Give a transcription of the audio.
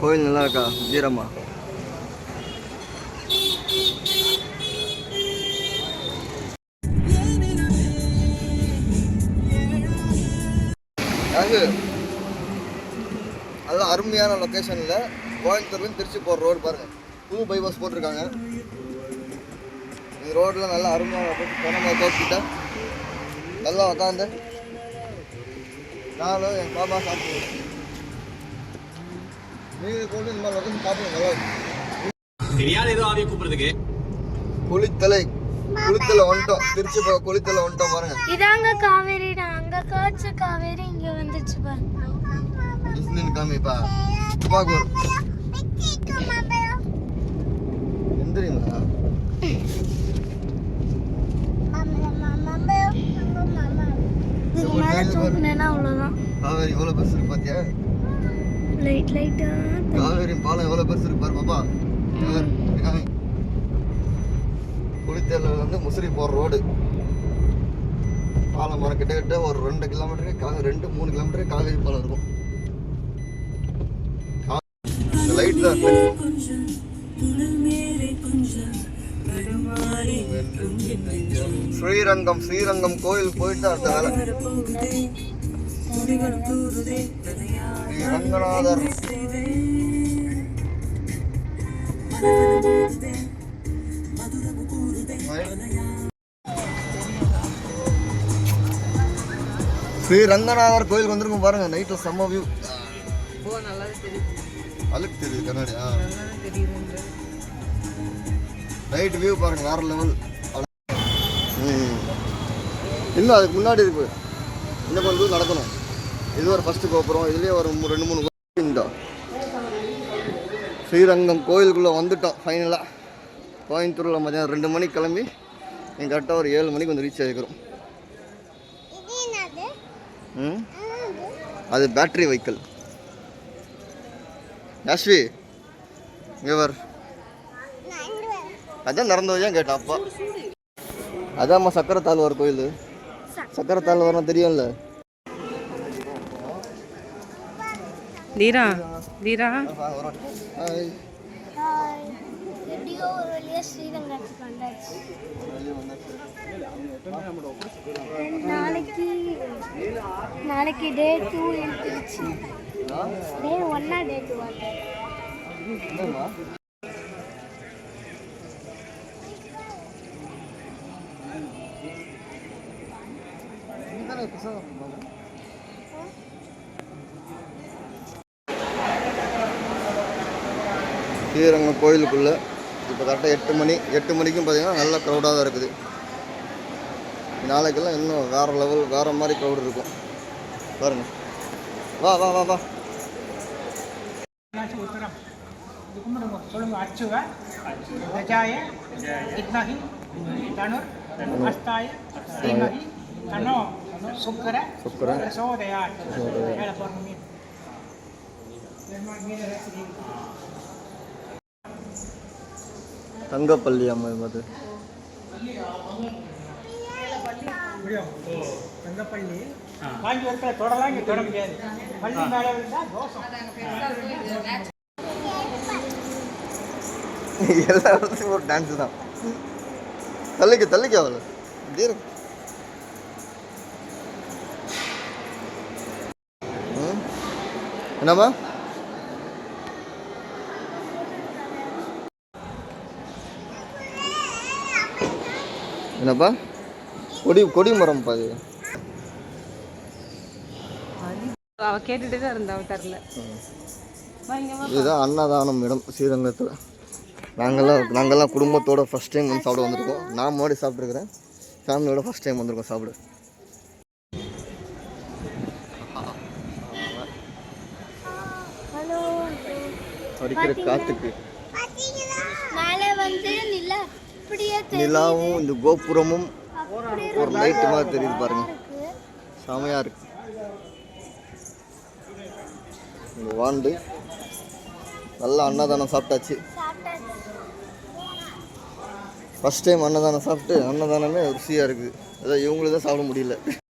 கோயில் நல்லா இருக்கா வீரம்மா அது அதெல்லாம் அருமையான லொக்கேஷனில் கோயம்புத்தூர்லேருந்து திருச்சி போகிற ரோடு பாருங்கள் புது பைபாஸ் போட்டிருக்காங்க. இந்த ரோட்டில் நல்லா அருமையான லொக்கேஷன் பணமாக தோப்பிட்டா நல்லா உட்காந்து நானும் என் பாப்பா சாப்பிடுவோம். தெரியாத ஏதோ ஆவிய கூப்பிடுறதுக்கு? குளித்தலை குளித்தலை வந்துட்டோம். திருச்சி குளித்தலை வந்துட்டோம் பாருங்க. இதாங்க காவேரிடா அங்க காய்ச்ச காவேரி இங்க வந்துச்சு பாருங்க. இஸ்லின் காமிப்பா. எந்திரிங்களா? காவேரி எவ்வளோ பெருசு பார்த்தியா லைட் லைட்டா காவேரி பாலம் எவ்வளோ பெருசு இருக்கு பாரு பாப்பா. குளித்தலை வந்து முசிறி போகிற ரோடு. பாலம் மரம் கிட்ட கிட்ட ஒரு ரெண்டு கிலோமீட்டருக்கு காவேரி ரெண்டு மூணு கிலோமீட்டருக்கு காவேரி பாலம் இருக்கும். லைட் தான் ஸ்ரீரங்கம் ஸ்ரீரங்கம் கோயில் போயிட்டு அடுத்த வேலை. ரங்கநாதர் ஸ்ரீ ரங்கநாதர் கோயிலுக்கு வந்திருக்கும் பாருங்க நைட்ல செம்ம வியூ அழுக்கு தெரியுது கண்ணாடி ஆ. நைட் வியூ பாருங்க வேற லெவல் இன்னும் அதுக்கு முன்னாடி இருக்கு இன்னும் கொஞ்சம் நடக்கணும். இது ஒரு ஃபஸ்ட்டு கோபுரம். இதுலேயே ஒரு ரெண்டு மூணு இந்த. ஸ்ரீரங்கம் கோயிலுக்குள்ளே வந்துட்டோம் ஃபைனலாக கோயம்புத்தூரில் மதியானம் ரெண்டு மணிக்கு கிளம்பி நீங்கள் கரெக்டாக ஒரு ஏழு மணிக்கு வந்து ரீச் ஆகிக்கிறோம் ம்? அது பேட்டரி வெஹிக்கிள் யாஸ்வி இங்கே வர் அதான் நடந்து வரையும் கேட்டேன் அப்பா. அதாம்மா சக்கரை தாழ்வார் கோயில். சக்கரை தாழ்வார்னா தெரியும்ல. தீரா தீரா ஹாய் எப்படியோ ஒரு வழியா ஸ்ரீரங்கத்துக்கு வந்தாச்சு நாளைக்கு நாளைக்கு டே டூ எழுத்துருச்சு டே ஒன்னா டே டூ என்னம்மா ஸ்ரீரங்கம் கோயிலுக்குள்ளே இப்போ கரெக்டாக எட்டு மணி எட்டு மணிக்கும் பார்த்தீங்கன்னா நல்ல க்ரௌடாக தான் இருக்குது. நாளைக்கெல்லாம் இன்னும் வேறு லெவல் வேறு மாதிரி க்ரௌட் இருக்கும். பாருங்க. வா வா வா வா. சொல்லுங்க அச்சுவ. கஜாய வித்மஹி தனுர் அஸ்தாய தீமஹி தனோ சுக்கர சுக்கிர. தங்கப்பள்ளி அம்மா அது முடியும் தங்கப்பள்ளி வாங்கி இருக்கிற தொடலாம் இங்கே தொட முடியாது பள்ளி மேலே எல்லா ஒரு டான்ஸ் தான். தள்ளிக்க தள்ளிக்க அவளை. தீரம் என்னம்மா? என்னப்பா? கொடி கொடி மரம் பாது அவ கேட்டுட்டு தான் இருந்தா தரல. இதுதான் அன்னதானம் இடம் ஸ்ரீரங்கத்தில். நாங்கள்லாம் நாங்கள்லாம் குடும்பத்தோட ஃபஸ்ட் டைம் வந்து சாப்பிட வந்திருக்கோம். நான் முன்னாடி சாப்பிட்ருக்கிறேன் ஃபேமிலியோட ஃபஸ்ட் டைம் வந்திருக்கோம் சாப்பிட. ஹலோ. அடிக்கிற காற்றுக்கு மேலே வந்து நில அப்படியே நிலாவும் இந்த கோபுரமும் ஒரு லைட்டு மாதிரி தெரியுது பாருங்க. செமையாக இருக்கு. இந்த வாண்டு நல்லா அன்னதானம் சாப்பிட்டாச்சு. ஃபஸ்ட் டைம் அன்னதானம் சாப்பிட்டு அன்னதானமே ருசியாக இருக்குது அதான் இவங்களுக்கு தான் சாப்பிட முடியல.